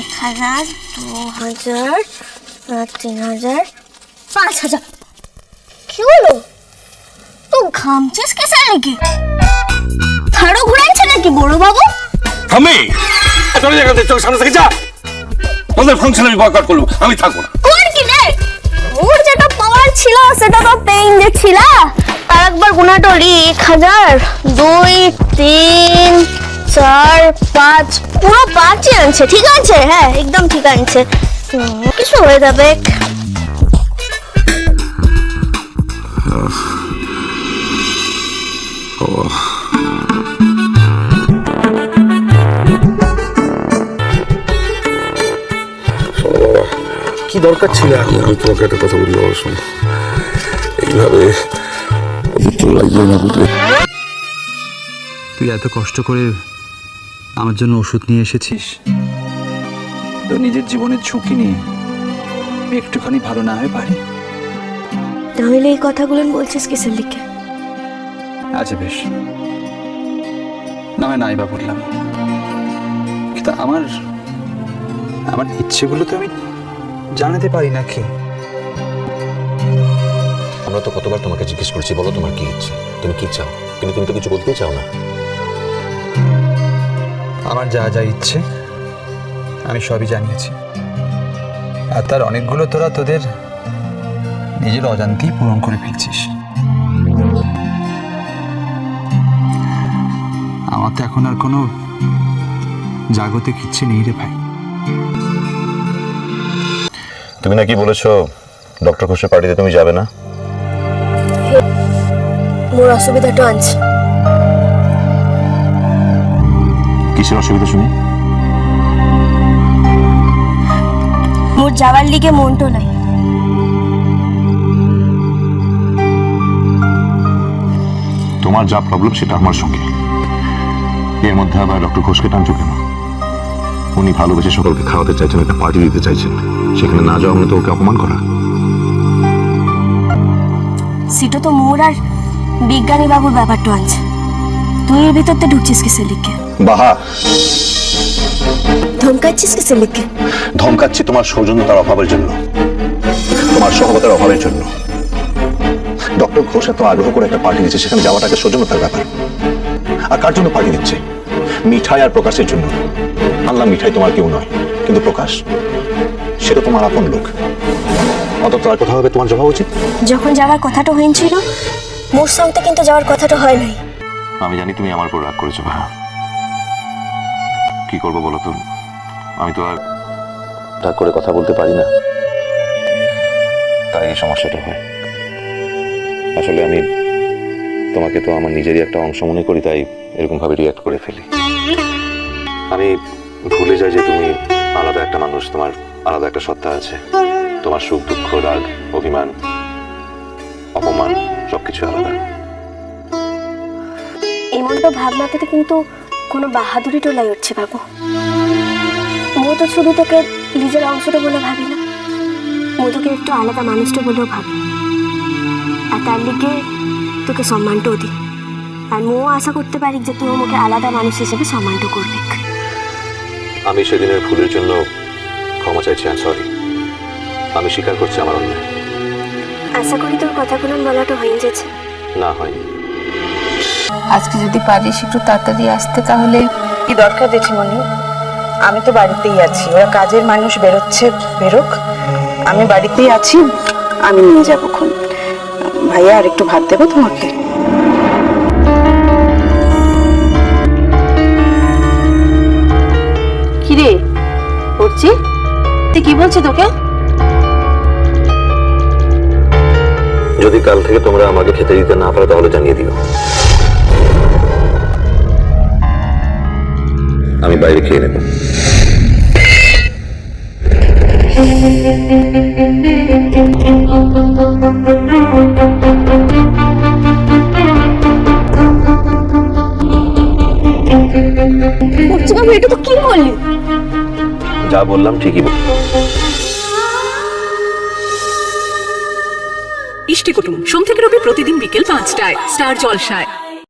এক হাজার দু হাজার তিন হাজার পাঁচ হাজার। কি হলো? তো ঘামছিস কিসের নাকি? থাড়ো ঘুরাইছে নাকি বড় বাবু থামে। চলে থেকে চোখ সামনে থেকে যা। ওদের ফাংশন আমি বয়কট করব আমি থাকব না। তোর কি রে? ওর যেটা পাওয়ার ছিল সেটা তো পেইন দেখছিল আর একবার গুণাটোরি এক হাজার দুই তিন চার পাঁচ পুরো পাঁচই আনছে ঠিক আছে? হ্যাঁ একদম ঠিক আনছে। কিছু হয়ে যাবে। কি দরকার ছিল আমি তোমাকে একটা কথা বলি বাবা শোনো। এইভাবে না বুঝলে? তুই এত কষ্ট করে আমার জন্য ওষুধ নিয়ে এসেছিস তো নিজের জীবনের ঝুঁকি নিয়ে একটুখানি ভালো না হয়ে পারি। তাহলে এই কথাগুলো বলছিস কিসের লিখে? আচ্ছা বেশ। না হয় নাই বা বললাম। কিন্তু আমার আমার ইচ্ছেগুলো তো আমি জানাতে পারি নাকি? আমরা তো কতবার তোমাকে জিজ্ঞেস করেছি বলো তোমার কি ইচ্ছে? তুমি কি চাও? কিন্তু তুমি তো কিছু বলতেই চাও না। আমার যা যা ইচ্ছে আমি সবই জানিয়েছি। আর তার অনেকগুলো তোরা তোদের নিজের অজান্তেই পূরণ করে ফেলছিস। আমার তো এখন আর কোনো জাগতিক ইচ্ছে নেই রে ভাই। তুমি নাকি বলেছ ডক্টর ঘোষের পার্টিতে তুমি যাবে না? মোর অসুবিধাটা আনছে। কিসের অসুবিধা শুনি? মোর যাওয়ার লিগে মনটো নাই। তোমার যা প্রবলেম সেটা আমার সঙ্গে। এর মধ্যে আবার ডক্টর ঘোষকে টানছো কেন? উনি ভালোবেসে সকলকে খাওয়াতে চাইছেন একটা পার্টি দিতে চাইছেন। সেখানে না যাওয়া মানে তো ওকে অপমান করা। সেটা তো মোর আর বিজ্ঞানী বাবুর ব্যাপারটা আনছে তুই এর ভিতরতে ঢুকছিস কিসের লিখে বাহা। ধমকাচ্ছিস কিসের লিখে ধমকাচ্ছি তোমার সৌজন্যতার অভাবের জন্য। তোমার সহবতার অভাবের জন্য। ডক্টর ঘোষ এত আগ্রহ করে একটা পার্টি দিচ্ছে সেখানে যাওয়াটা একটা সৌজন্যতার ব্যাপার। আর কার জন্য পার্টি দিচ্ছে? মিঠাই আর প্রকাশের জন্য। আল্লাহ মিঠাই তোমার কেউ নয় কিন্তু প্রকাশ। সেটা তোমার আপন লোক। অত তার কথা হবে তোমার জবাব উচিত? যখন যাওয়ার কথাটা হয়েছিল মোর সঙ্গে কিন্তু যাওয়ার কথাটা হয় নাই। আমি জানি তুমি আমার উপর রাগ করেছ ভাইয়া কি করব বলো তো? আমি তো আর রাগ করে কথা বলতে পারি না। তাই এই সমস্যাটা হয়। আসলে আমি তোমাকে তো আমার নিজেরই একটা অংশ মনে করি, তাই এরকম ভাবে রিয়াক্ট করে ফেলি। আমি ভুলে যাই যে তুমি আলাদা একটা মানুষ, তোমার আলাদা একটা সত্তা আছে। তোমার সুখ, দুঃখ, রাগ, অভিমান, অপমান, সবকিছু আলাদা। এমন তো ভাবনাতে কিন্তু কোনো বাহাদুরি টোলাই উঠছে বাবু। মো তো শুধু তোকে নিজের অংশটা বলে ভাবি না। মো তোকে একটু আলাদা মানুষটা বলেও ভাবি। আর তার লিগে তোকে সম্মানটাও দিই। আর মো আশা করতে পারি যে তুই আমাকে আলাদা মানুষ হিসেবে সম্মানটা করবি আমি সেদিনের ভুলের জন্য ক্ষমা চাইছি আই সরি আমি স্বীকার করছি আমার অন্যায়। আশা করি তোর কথাগুলো বলাটা হয়ে যাচ্ছে না হয়নি। আজকে যদি পারিস একটু তাড়াতাড়ি আসতে তাহলে। কি দরকার জেঠিমণি? আমি তো বাড়িতেই আছি ওরা কাজের মানুষ বেরোচ্ছে বেরোক। আমি বাড়িতেই আছি আমি নিয়ে যাব খন ভাইয়া আর একটু ভাত দেবো তোমাকে। কিরে করছি তুই কি বলছে তোকে? যদি কাল থেকে তোমরা আমাকে খেতে দিতে না পারো তাহলে জানিয়ে দিও। আমি বাইরে খেয়ে নেব। এটা তো কি বললি যা বললাম ঠিকই বল- ইষ্টি কুটুম সোম থেকে রবি প্রতিদিন বিকেল পাঁচটায় স্টার জলসায়।